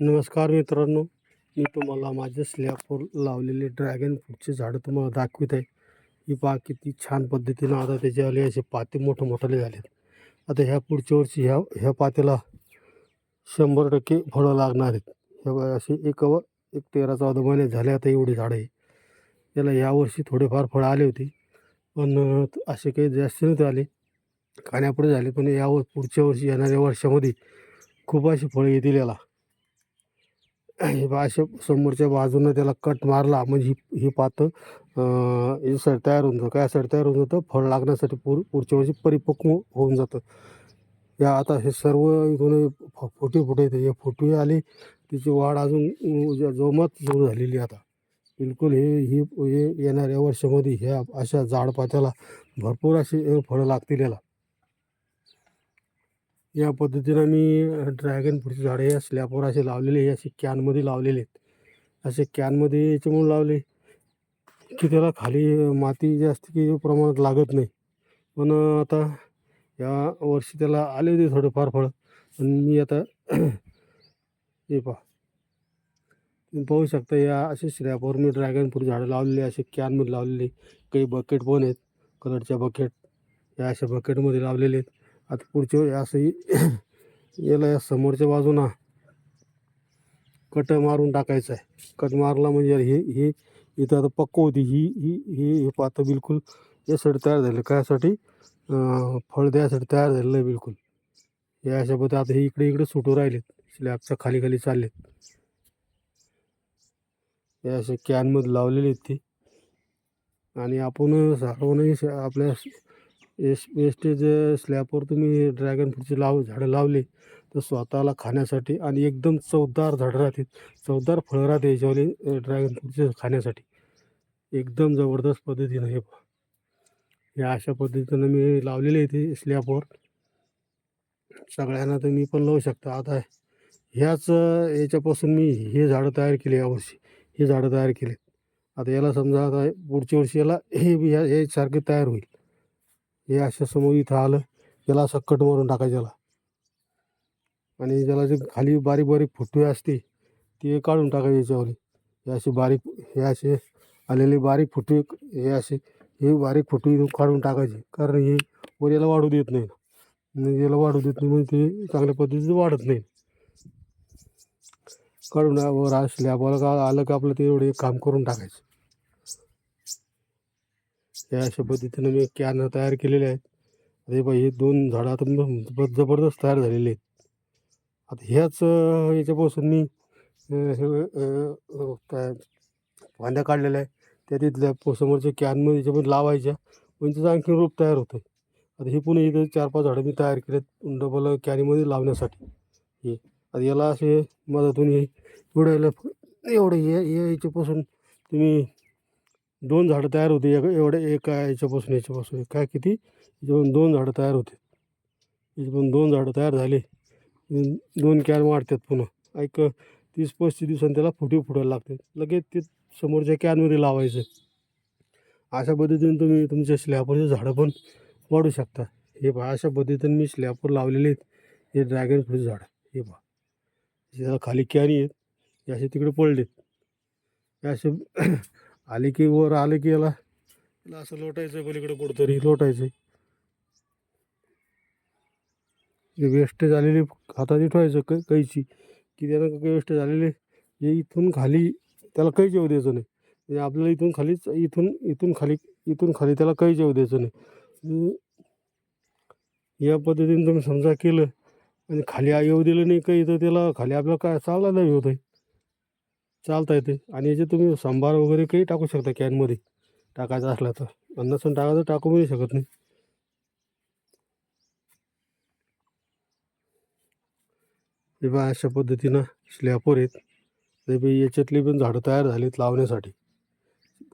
नमस्कार मित्रांनो मी तुम्हाला माझ्या स्लॅबवर लावलेले ड्रॅगन फ्रूटचे झाडं तुम्हाला दाखवित आहे. ही पहा किती छान पद्धतीनं आता त्याच्यावाले असे पाते मोठे मोठाले झालेत. आता ह्या पुढच्या वर्षी ह्या ह्या पात्याला शंभर टक्के फळं लागणार आहेत. ह्या असे एक व एक तेरा चौदा महिने झाले आता एवढी झाडं आहे याला यावर्षी थोडेफार फळं आले होते. पण असे काही जास्त नव्हते आले. खाण्यापुढे झाले पण यावर पुढच्या वर्षी येणाऱ्या वर्षामध्ये खूप अशी फळं येतील याला. हे असे समोरच्या बाजूनं त्याला कट मारला म्हणजे ही ही पातं अं, हे तयार होऊन जातं. काय सर तयार होऊन जातं? फळ लागण्यासाठी पुर पुढच्या वर्षी परिपक्व होऊन जातं. या आता हे सर्व इथून फ- फुटे फुटे येते. या फोटे आले तिची वाढ अजून जोमात सुरू झालेली आता. बिलकुल हे ही हे येणाऱ्या वर्षामध्ये ह्या अशा झाडपात्याला भरपूर अशी फळं लागतील याला. या पद्धतीनं मी ड्रॅगन फ्रूटची झाडे या स्लॅपवर असे लावलेले असे कॅनमध्ये लावलेले आहेत. असे कॅनमध्ये याच्यामुळे लावले की त्याला खाली माती जास्त की प्रमाणात लागत नाही. पण आता या वर्षी त्याला आले होते थोडेफार फळं. पण मी आता हे पहा. तुम्ही पाहू शकता या असे स्लॅपवर मी ड्रॅगन फ्रूट झाडं लावलेले असे कॅनमध्ये लावलेले. काही बकेट पण आहेत कलरच्या बकेट या अशा बकेटमध्ये लावलेले आहेत. आता पुढच्या वेळी असंही याला या समोरच्या बाजूना कट मारून टाकायचं आहे. कट मारला म्हणजे हे हे इथं आता पक्क होती. ही ही ही हे पातं बिलकुल यासाठी तयार झालं. कायसाठी? फळ द्यासाठी तयार झालेलं आहे बिलकुल. या अशा पद्धती आता हे इकडे इकडे सुटू राहिलेत. स्लॅबच्या खाली खाली चाललेत. या असे कॅनमध्ये लावलेले आहेत ते. आणि आपण सर्वांनी आपल्या एस वेस्टेज स्लॅबवर तुम्ही ड्रॅगन फ्रूटचे लाव झाडं लावले तर स्वतःला खाण्यासाठी आणि एकदम चवदार झाडं राहतील. चवदार फळं राहते याच्यावाले ड्रॅगन फ्रूटचे खाण्यासाठी. एकदम जबरदस्त पद्धतीनं हे या हे अशा पद्धतीनं मी लावलेले आहे ते स्लॅबवर. सगळ्यांना तुम्ही पण लावू शकता. आता ह्याच याच्यापासून मी हे झाडं तयार केले यावर्षी हे झाडं तयार केले. आता याला समजा आता पुढच्या वर्षी याला हे बी ह्या यासारखे तयार होईल. हे अशा समोर इथं आलं याला असं कट मारून टाकायचं याला. आणि ज्याला जे खाली बारीक बारीक फुटवे असते ते काढून टाकायचे याच्यावर हे असे बारीक हे असे आलेले बारीक फुटवे हे असे हे बारीक फुटवे काढून टाकायचे. कारण हे वर याला वाढू देत नाही. म्हणजे याला वाढू देत नाही म्हणजे ते चांगल्या पद्धतीचं वाढत नाही. काढून वर असले बोला का आलं का आपलं ते एवढे काम करून टाकायचं. या अशा पद्धतीनं मी कॅन तयार केलेले आहेत. अरे बाई हे दोन झाडं आता जबरदस्त तयार झालेले आहेत. आता ह्याच याच्यापासून मी हे काय फांद्या काढलेल्या आहे त्या तिथल्या समोरच्या कॅनमध्ये याच्यामध्ये लावायच्या. म्हणजे त्याचं आणखी रोप तयार होतं आता हे पुन्हा इथं चार पाच झाडं मी तयार केलेत डबल कॅनीमध्ये लावण्यासाठी. हे आता याला असे मधातून हे एवढं याला एवढं हे याच्यापासून तुम्ही दोन झाडं तयार होते एक एवढे एका याच्यापासून याच्यापासून काय किती? याच्यापासून दोन झाडं तयार होते. याच्यापासून दोन झाडं तयार झाले. दोन कॅन वाढतात पुन्हा. एक तीस पस्तीस दिवसांनी त्याला फुटे फुटायला लागते. लगेच ते समोरच्या कॅनमध्ये लावायचं. अशा पद्धतीने तुम्ही तुमच्या स्लॅपरचे झाडं पण वाढू शकता. हे पहा अशा पद्धतीने मी स्लॅपर लावलेले आहेत. हे ड्रॅगन फ्रूट झाड. हे पहा. त्याला खाली कॅनी आहेत. हे असे तिकडे पडलेत. हे असे आले की वर आले की याला. याला असं लोटायचं पलीकडे कुठंतरी लोटायचं जे वेस्ट झालेली हाताची ठेवायचं कै कैची. की त्यानं वेस्ट झालेले हे इथून खाली त्याला काही जेव द्यायचं नाही. म्हणजे आपल्याला इथून खालीच इथून इथून खाली इथून खाली त्याला काही जेव द्यायचं नाही. या पद्धतीने तुम्ही समजा केलं आणि खाली येऊ दिलं नाही काही तर त्याला खाली आपल्याला काय चालला नाही होत आहे चालता येते आणि याचे तुम्ही सांबार वगैरे काही टाकू शकता कॅनमध्ये टाकायचं असला तर. अन्नसन टाकायचं टाकू नाही शकत नाही. हे बा अशा पद्धतीनं स्लॅपवर आहेत. ते बी याच्यातली पण झाडं तयार झालीत लावण्यासाठी.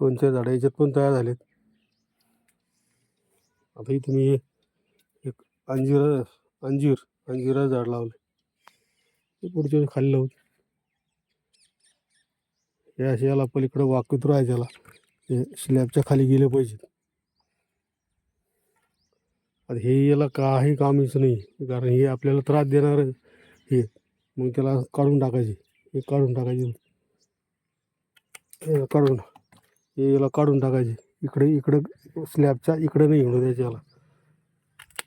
दोन झाडं याच्यात पण तयार झालेत. आता इथे मी हे एक अंजीर अंजीर अंजिरा झाड लावलं ते पुढच्या वेळी खाली लावू. हे असे याला पलीकडं वाकत राहायचं याला हे स्लॅबच्या खाली गेले पाहिजेत. आता हे याला काही कामीच नाही. कारण हे आपल्याला त्रास देणार हे. मग त्याला काढून टाकायचे. हे काढून टाकायचे. काढून हे याला काढून टाकायचे. इकडे इकडं स्लॅबच्या इकडं नाही म्हणून द्यायचं याला.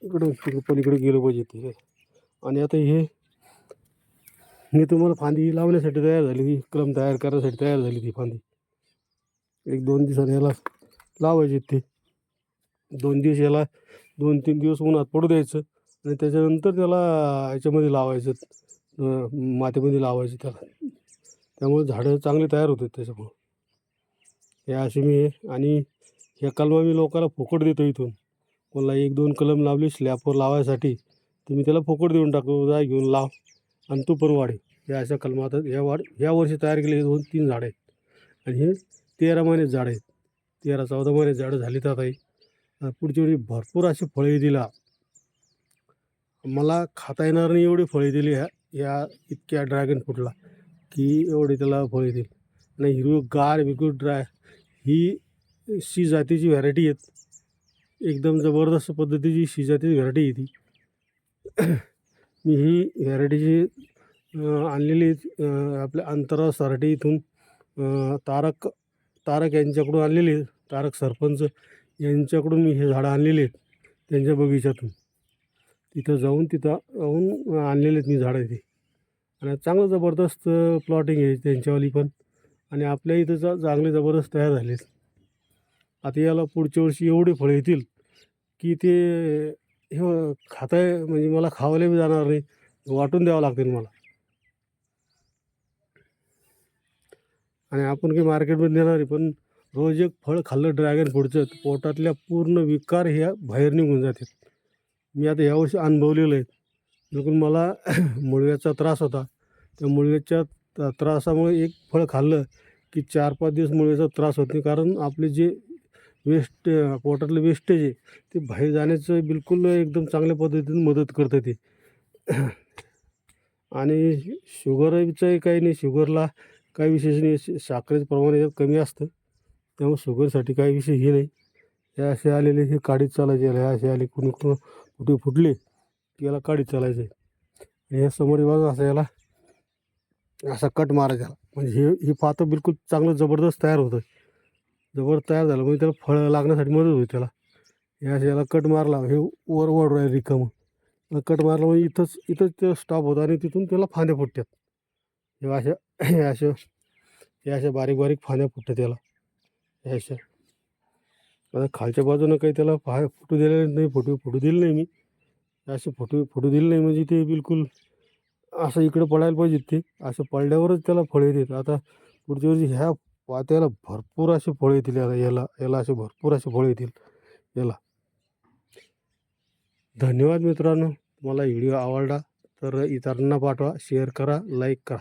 इकडं पलीकडे गेलं पाहिजे ते. आणि आता हे मी तुम्हाला फांदी लावण्यासाठी तयार झाली ती कलम तयार करण्यासाठी तयार झाली ती फांदी. एक दोन दिवसाने याला लावायची ते. दोन दिवस याला दोन तीन दिवस उन्हात पडू द्यायचं आणि त्याच्यानंतर त्याला याच्यामध्ये लावायचं मातीमध्ये लावायचं त्याला. त्यामुळे झाडं चांगले तयार होतात त्याच्यामुळं. हे असे मी आणि ह्या कलमा मी लोकांना फुकट देतो इथून. कोणाला एक दोन कलम लावली स्लॅपवर लावायसाठी तर मी त्याला फुकट देऊन टाकतो जा घेऊन लाव. आणि तू हे अशा कलमात या वाढ ह्या वर्षी तयार केले दोन तीन झाडं आहेत. आणि हे तेरा महिन्यात झाडं आहेत. तेरा चौदा महिन्यात झाडं झाली तर आता पुढच्या वेळी भरपूर अशी फळे दिला मला खाता येणार नाही एवढी फळे दिली ह्या या इतक्या ड्रॅगन फ्रूटला की एवढी त्याला फळे दिली आणि हिरवी गार बिलकुल ड्राय ही शी जातीची व्हरायटी आहेत. एकदम जबरदस्त पद्धतीची शी जातीची व्हरायटी आहे ती मी ही व्हरायटीची आणलेली आपल्या अंतराळ सारटी इथून तारक तारक यांच्याकडून आणलेली तारक सरपंच यांच्याकडून मी हे झाडं आणलेली आहेत त्यांच्या बगीच्यातून. तिथं जाऊन तिथं जाऊन आणलेले आहेत मी झाडं इथे. आणि चांगलं जबरदस्त प्लॉटिंग आहे त्यांच्यावाली पण. आणि आपल्या इथं चा चांगले जबरदस्त तयार झाले आता याला पुढच्या वर्षी एवढे फळं येतील की ते हे खाताय म्हणजे मला खावायला बी जाणार नाही. वाटून द्यावं लागतील मला. आणि आपण काही मार्केटमध्ये नेणार आहे पण रोज एक फळ खाल्लं ड्रॅगन फ्रूटचं पोटातल्या पूर्ण विकार ह्या बाहेर निघून जातात. मी आता यावर्षी अनुभवलेलं आहे. बिलकुल मला मुळव्याचा त्रास होता. त्या मुळव्याच्या त्रासामुळे एक फळ खाल्लं की चार पाच दिवस मुळव्याचा त्रास होत नाही. कारण आपले जे वेस्ट पोटातलं वेस्टेज आहे. ते बाहेर जाण्याचं बिलकुल एकदम चांगल्या पद्धतीने मदत करतं ते. आणि शुगरचं काही नाही. शुगरला काही विशेष नाही. श- साखरेचं प्रमाण याच्यात कमी असतं. त्यामुळे शुगरसाठी काही विषय हे नाही. हे असे आलेले हे काढीत चालायचे. हे असे आले कुणी कुणी कुठे फुटले की याला काढीत चालायचे. आणि ह्या समोर बाजू असं याला असा कट मारायचा. म्हणजे हे ही पातं बिलकुल चांगलं जबरदस्त तयार होतं. जबर तयार झालं. म्हणजे त्याला फळं लागण्यासाठी मदत होईल त्याला. या याला कट मारला. हे वर वर राहील रिकामं. कट मारला म्हणजे इथंच इथंच ते स्टॉप होतं आणि तिथून त्याला फांद्या फुटतात हे अशा हे अशा हे अशा बारीक बारीक फांद्या फुटतात त्याला. हे अशा. आता खालच्या बाजूनं काही त्याला फा फुटू दिलेले नाही फोटो फुटू दिले नाही मी. असे फोटो फुटू दिले नाही म्हणजे ते बिलकुल असं इकडं पडायला पाहिजे ते. असं पडल्यावरच त्याला फळ येतात. आता पुढच्या वर्षी ह्या वात्याला भरपूर असे फळं येतील याला याला याला असे भरपूर असे फळं येतील याला. धन्यवाद मित्रांनो. तुम्हाला व्हिडिओ आवडला तर इतरांना पाठवा शेअर करा लाईक करा.